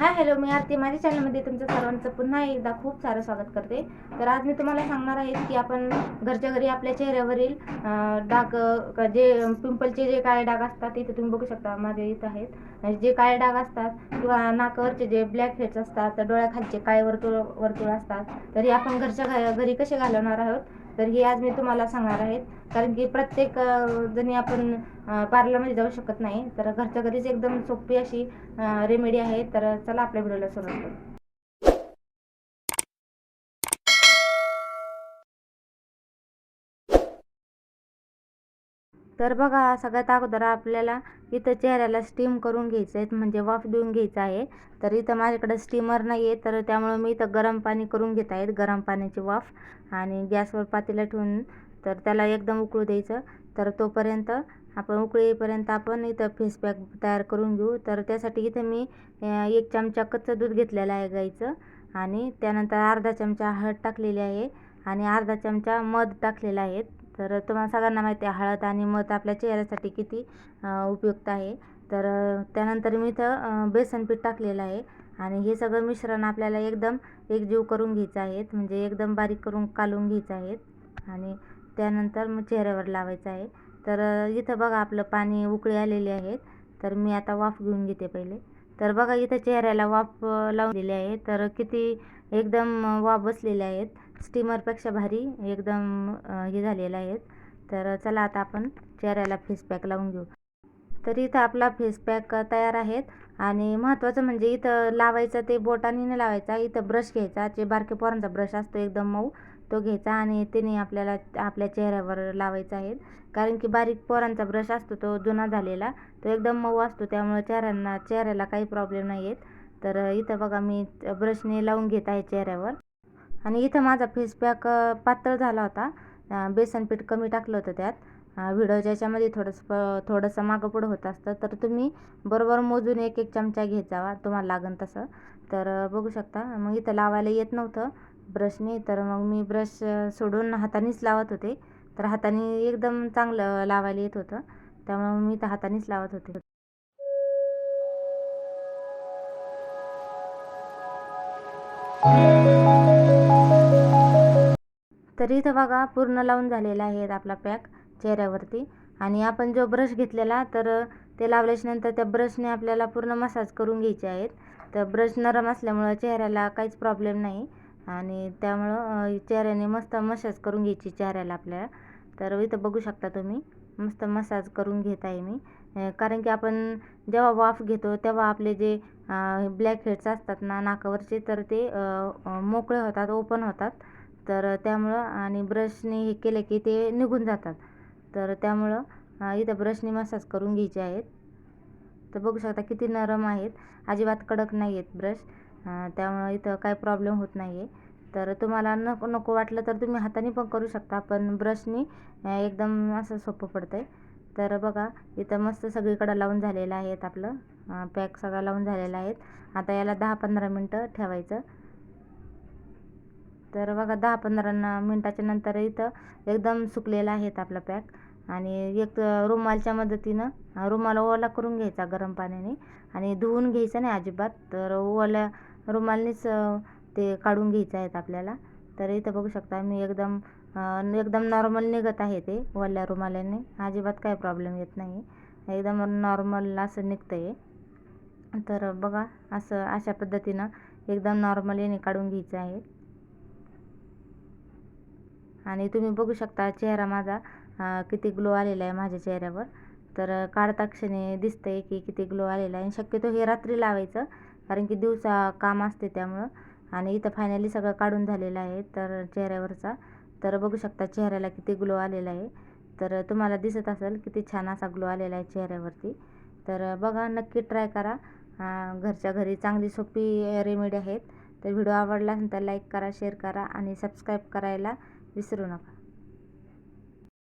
Hi hello मी आरती. माझ्या चॅनलमध्ये तुमचं सर्वांचं पुन्हा एकदा खूप सारं स्वागत करते. तर आज मी तुम्हाला सांगणार आहे की आपण घरच्या घरी आपल्या चेहऱ्यावरील डाग जे पिंपलचे जे काळे डाग असतात इथे तुम्ही बघू शकता. माझ्या इथं आहेत. जे काळे डाग असतात किंवा नाकावरचे जे ब्लॅक हेड्स असतात तर डोळ्याखालचे काळे वर्तुळ वर्तुळ असतात. तर हे आपण घरच्या घरी कसे घालवणार आहोत? तर हे आज मी तुम्हाला सांगणार आहे कारण की प्रत्येक जणी आपण पार्लरमध्ये जाऊ शकत नाही. तर घरच्या घरीच एकदम सोपी अशी रेमेडी आहे. तर चला आपल्या व्हिडिओला सुरुवात करू. तर बघा सगळ्यात अगोदर आपल्याला इथं चेहऱ्याला स्टीम करून घ्यायचं आहे म्हणजे वाफ देऊन घ्यायचं आहे. तर इथं माझ्याकडं स्टीमर नाही आहे तर त्यामुळे मी इथं गरम पाणी करून घेत आहेत गरम पाण्याची वाफ आणि गॅसवर पातेला ठेवून तर त्याला एकदम उकळू द्यायचं. तर तोपर्यंत आपण उकळीपर्यंत येईपर्यंत आपण इथं फेस पॅक तयार करून घेऊ. तर त्यासाठी इथं मी एक चमचा कच्चं दूध घेतलेलं आहे गाईचं. आणि त्यानंतर अर्धा चमचा हळद टाकलेली आहे. आणि अर्धा चमचा मध टाकलेला आहे. तर तुम्हाला सगळ्यांना माहिती आहे हळद आणि मध आपल्या चेहऱ्यासाठी किती उपयुक्त आहे. तर त्यानंतर मी इथं बेसन पीठ टाकलेलं आहे. आणि हे सगळं मिश्रण आपल्याला एकदम एकजीव करून घ्यायचं आहे. म्हणजे एकदम बारीक करून कालून घ्यायचं आहे. आणि त्यानंतर मग चेहऱ्यावर लावायचं आहे. तर इथं बघा आपलं पाणी उकळी आलेली आहेत तर मी आता वाफ घेऊन घेते पहिले. तर बघा इथं चेहऱ्याला वाफ लावून दिले आहे. तर किती एकदम वाफ बसलेले आहेत. स्टीमरपेक्षा भारी एकदम हे झालेलं आहेत. तर चला आता आपण चेहऱ्याला फेस पॅक लावून घेऊ. तर इथं आपला फेस पॅक तयार आहेत आणि महत्त्वाचं म्हणजे इथं लावायचं ते बोटाने नाही लावायचा इथं ब्रश घ्यायचा. जे बारके पोरांचा ब्रश असतो एकदम मऊ तो घ्यायचा आणि त्याने आपल्याला आपल्या चेहऱ्यावर लावायचा आहे. कारण की बारीक पोरांचा ब्रश असतो तो जुना झालेला तो एकदम मऊ असतो. त्यामुळे चेहऱ्यांना चेहऱ्याला काही प्रॉब्लेम नाही आहेत तर इथं बघा मी ब्रशने लावून घेत आहे चेहऱ्यावर. आणि इथं माझा फेस पॅक पातळ झाला होता. बेसन पीठ कमी टाकलं होतं त्यात. व्हिडिओ ज्याच्यामध्ये याच्यामध्ये थोडंसं थोडंसं मागं पुढं होत असतं. तर तुम्ही बरोबर मोजून एक एक चमचा घेत जावा. तुम्हाला लागन तसं. तर बघू शकता. मग इथं लावायला येत नव्हतं ब्रशने. तर मग मी ब्रश सोडून हातानेच लावत होते. तर हाताने एकदम चांगलं लावायला येत होतं. त्यामुळे मी तर हातानेच लावत होते. तर इथं बघा पूर्ण लावून झालेला आहे आपला पॅक चेहऱ्यावरती. आणि आपण जो ब्रश घेतलेला तर ते लावल्याच्यानंतर त्या ब्रशने आपल्याला पूर्ण मसाज करून घ्यायचे आहेत. तर ब्रश नरम असल्यामुळं चेहऱ्याला काहीच प्रॉब्लेम नाही. आणि त्यामुळं चेहऱ्याने मस्त मसाज करून घ्यायची चेहऱ्याला आपल्याला. तर इथं बघू शकता तुम्ही मस्त मसाज करून घेत आहे मी. कारण की आपण जेव्हा वाफ घेतो तेव्हा आपले जे ब्लॅक हेड्स असतात ना नाकावरचे तर ते मोकळे होतात ओपन होतात. तर त्यामुळं आणि ब्रशने हे केलं की ते निघून जातात. तर त्यामुळं इथं ब्रशने मसाज करून घ्यायचे आहेत. तर बघू शकता किती नरम आहेत. अजिबात कडक नाही आहेत ब्रश त्यामुळं इथं काय प्रॉब्लेम होत नाही आहे तर तुम्हाला नको नको वाटलं तर तुम्ही हाताने पण करू शकता पण ब्रशनी एकदम असं सोपं पडतं आहे तर बघा इथं मस्त सगळीकडं लावून झालेलं आहेत आपलं. पॅक सगळं लावून झालेलं आहेत आता याला दहा पंधरा मिनटं ठेवायचं. तर बघा दहा पंधरा न मिनटाच्या नंतर इथं एकदम सुकलेला आहेत आपला पॅक. आणि एक रुमालच्या मदतीनं रुमाल ओला करून घ्यायचा गरम पाण्याने. आणि धुवून घ्यायचं नाही अजिबात. तर ओल्या रुमालनेच ते काढून घ्यायचं आहेत आपल्याला. तर इथं बघू शकता मी एकदम एकदम नॉर्मल निघत आहे ते ओल्या रुमालाने. अजिबात काही प्रॉब्लेम येत नाही. एकदम नॉर्मल असं निघतं आहे तर बघा असं अशा पद्धतीनं एकदम नॉर्मलीने काढून घ्यायचं आहे. आणि तुम्ही बघू शकता चेहरा माझा किती ग्लो आलेला आहे माझ्या चेहऱ्यावर. तर काढता क्षणी आहे की किती ग्लो आलेला आहे. आणि शक्यतो हे रात्री लावायचं कारण की दिवसा काम असते त्यामुळं. आणि इथं फायनली सगळं काढून झालेलं आहे तर चेहऱ्यावरचा. तर बघू शकता चेहऱ्याला किती ग्लो आलेला आहे. तर तुम्हाला दिसत असेल किती छान असा ग्लो आलेला आहे चेहऱ्यावरती. तर बघा नक्की ट्राय करा. घरच्या घरी चांगली सोपी रेमेडी आहेत. तर व्हिडिओ आवडला असेल तर लाईक करा शेअर करा आणि सबस्क्राईब करायला विसरू नका.